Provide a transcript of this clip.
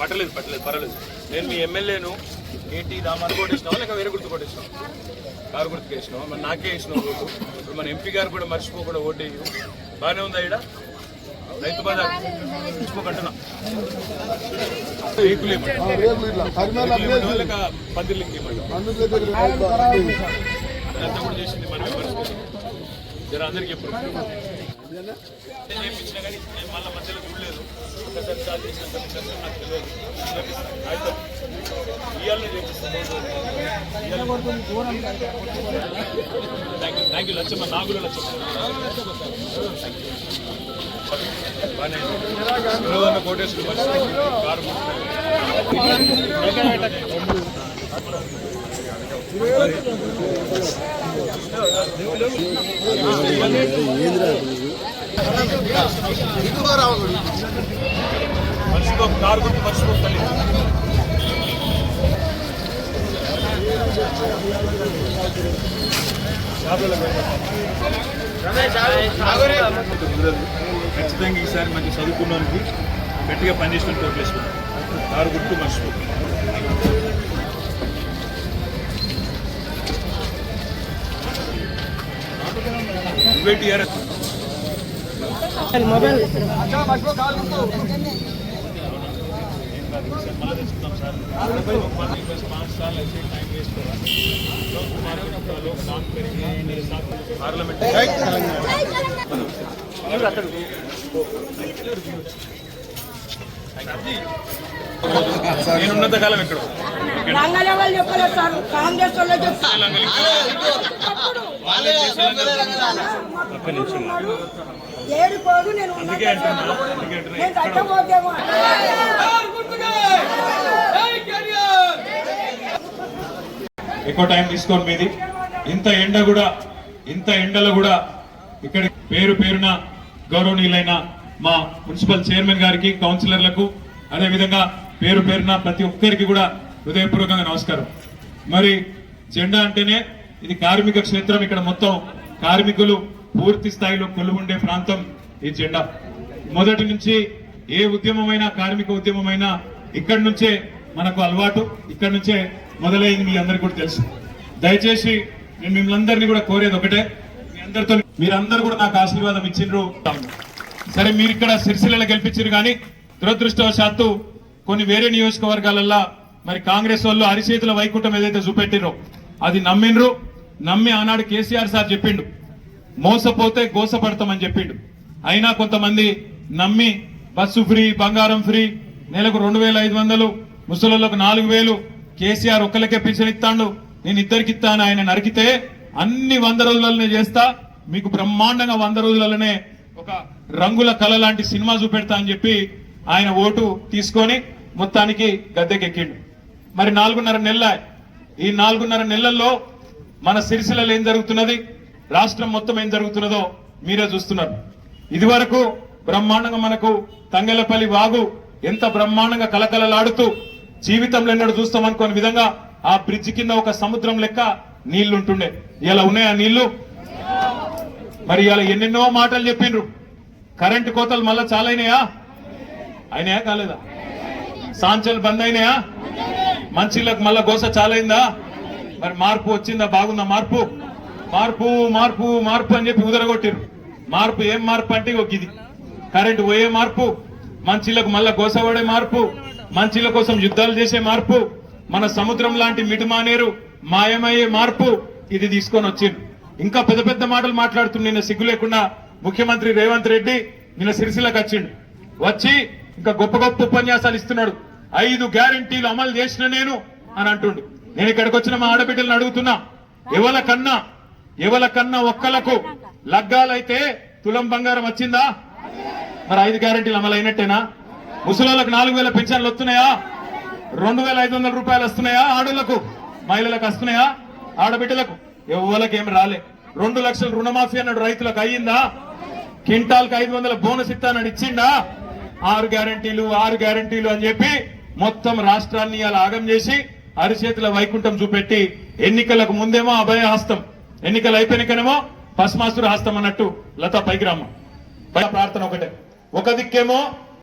పట్టలేదు పట్టలేదు పర్వాలేదు నేను మీ ఎమ్మెల్యేను ఏంటి రామారు కొట్టేసినావా లేక వేరే గుర్తు కొట్టేసినావా? కారు గుర్తుకు వేసినావా? మరి నాకే వేసినావు ఓటు. ఇప్పుడు మన ఎంపీ గారు కూడా మర్చిపోకుండా ఓటు వేయు బాగానే ఉందా ఇక్కడ రైతు బజార్ మర్చిపోకంటున్నా అమ్మేసి లేక కూడా చేసింది మనమే పరిస్థితి జర అందరికి ఎప్పుడు చేయించినా కానీ నేను మళ్ళీ మధ్యలో చూడలేదు ఒకసారి చాలు నాకు తెలియదు అయితే చేపిస్తాను థ్యాంక్ యూ లచ్చమ్మ నాగుల లచ్చమ్మ బాగానే కోటేశ్వర కారు మర్చిపో కారు గుర్తు మర్చిపో తల్లి ఖచ్చితంగా ఈసారి మంచి చదువుకున్నానికి గట్టిగా పనిచేసినట్టు కోట్లేసుకున్నాం కారు గుర్తు మర్చిపోతుంది టీఆర్ఎస్ నేనున్నంత కాలం ఎక్కడ రంగాలే వాళ్ళు చెప్పలేదు సార్. కాంగ్రెస్ వాళ్ళు చెప్తారు. నేను నేను ఎక్కువ టైం తీసుకోండి మీది. ఇంత ఎండ కూడా ఇంత ఎండలో కూడా ఇక్కడ పేరు పేరున గౌరవనీయులైన మా మున్సిపల్ చైర్మన్ గారికి కౌన్సిలర్లకు అదే విధంగా పేరు పేరున ప్రతి ఒక్కరికి కూడా హృదయపూర్వకంగా నమస్కారం. మరి జెండా అంటేనే ఇది కార్మిక క్షేత్రం. ఇక్కడ మొత్తం కార్మికులు పూర్తి స్థాయిలో కొలువుండే ప్రాంతం ఈ జెండా. మొదటి నుంచి ఏ ఉద్యమమైనా కార్మిక ఉద్యమమైనా ఇక్కడి నుంచే మనకు అలవాటు. ఇక్కడి నుంచే మొదలైంది మీ అందరికీ కూడా తెలుసు. దయచేసి నేను మిమ్మల్ని అందరినీ కూడా కోరేది ఒకటే. మీ అందరితో మీరందరూ కూడా నాకు ఆశీర్వాదం ఇచ్చిండ్రు. సరే మీరు ఇక్కడ సిరిసిల్ల గెలిపించారు కానీ దురదృష్టవశాత్తు కొన్ని వేరే నియోజకవర్గాలల్లో మరి కాంగ్రెస్ వాళ్ళు అరిచేతుల వైకుంఠం ఏదైతే చూపెట్టినో అది నమ్మిండ్రు. నమ్మి ఆనాడు కేసీఆర్ సార్ చెప్పిండు మోసపోతే గోసపడతామని చెప్పిండు. అయినా కొంతమంది నమ్మి బస్సు ఫ్రీ బంగారం ఫ్రీ నెలకు రెండు వేల ఐదు వందలు ముసలోళ్ళకు నాలుగు వేలు కేసీఆర్ ఒక్కలకే పింఛన్ ఇస్తాడు నేను ఇద్దరికి ఇస్తాను ఆయన నరికితే అన్ని వంద రోజులలోనే చేస్తా మీకు బ్రహ్మాండంగా వంద రోజులలోనే ఒక రంగుల కళ లాంటి సినిమా చూపెడతా అని చెప్పి ఆయన ఓటు తీసుకొని మొత్తానికి గద్దెకెక్కిండు. మరి నాలుగున్నర నెలల ఈ నాలుగున్నర నెలల్లో మన సిరిసిల్లలో ఏం జరుగుతున్నది? రాష్ట్రం మొత్తం ఏం జరుగుతున్నదో మీరే చూస్తున్నారు. ఇదివరకు బ్రహ్మాండంగా మనకు తంగెలపల్లి వాగు ఎంత బ్రహ్మాండంగా కలకలలాడుతూ జీవితంలో ఎన్నడూ చూస్తాం అనుకోని విధంగా ఆ బ్రిడ్జ్ కింద ఒక సముద్రం లెక్క నీళ్ళుంటుండే. ఇలా ఉన్నాయా నీళ్ళు? మరి ఇలా ఎన్నెన్నో మాటలు చెప్పిండ్రు. కరెంటు కోతలు మళ్ళా చాలా అయినాయా అయినాయా కాలేదా? సాంచలు బంద్ అయినాయా మంచిలకు మళ్ళా గోస చాలైందా? మరి మార్పు వచ్చిందా? బాగుందా మార్పు? మార్పు మార్పు మార్పు అని చెప్పి ఉదరగొట్టిరు మార్పు ఏం మార్పు అంటే ఒక ఇది కరెంటు పోయే మార్పు మంచిలకు మళ్ళా గోసపడే మార్పు మంచిల కోసం యుద్ధాలు చేసే మార్పు మన సముద్రం లాంటి మిటుమానేరు మాయమయ్యే మార్పు ఇది తీసుకొని వచ్చిండు ఇంకా పెద్ద పెద్ద మాటలు మాట్లాడుతున్న నిన్న సిగ్గు లేకుండా ముఖ్యమంత్రి రేవంత్ రెడ్డి నిన్న సిరిసిల్లకు వచ్చిండు. వచ్చి ఇంకా గొప్ప గొప్ప ఉపన్యాసాలు ఇస్తున్నాడు. ఐదు గ్యారంటీలు అమలు చేసిన నేను అని అంటుండు. నేను ఇక్కడికి వచ్చిన మా ఆడబిడ్డలను అడుగుతున్నా. ఎవల కన్నా ఎవల కన్నా ఒక్కలకు లగ్గాలైతే తులం బంగారం వచ్చిందా? మరి ఐదు గ్యారంటీలు అమలు అయినట్టేనా ముసలోళ్ళకు నాలుగు వేల పింఛన్లు వస్తున్నాయా? రెండు వేల ఐదు వందల రూపాయలు వస్తున్నాయా? ఆడోళ్ళకు మహిళలకు వస్తున్నాయా? ఆడబిడ్డలకు ఎవరికి ఏమి రాలే. రెండు లక్షల రుణమాఫీ అన్నాడు రైతులకు అయ్యిందా? కింటాల్కి ఐదు వందల బోనస్ ఇస్తానని ఇచ్చిండా? ఆరు గ్యారంటీలు ఆరు గ్యారంటీలు అని చెప్పి మొత్తం రాష్ట్రాన్ని అలా ఆగం చేసి అరిచేతుల వైకుంఠం చూపెట్టి ఎన్నికలకు ముందేమో అభయ హస్తం. ఎన్నికలు అయిపోయినకనేమో భస్మాసుర హస్తం అన్నట్టు లతా పైకి భయ ప్రార్థన ఒకటే. ఒక దిక్కేమో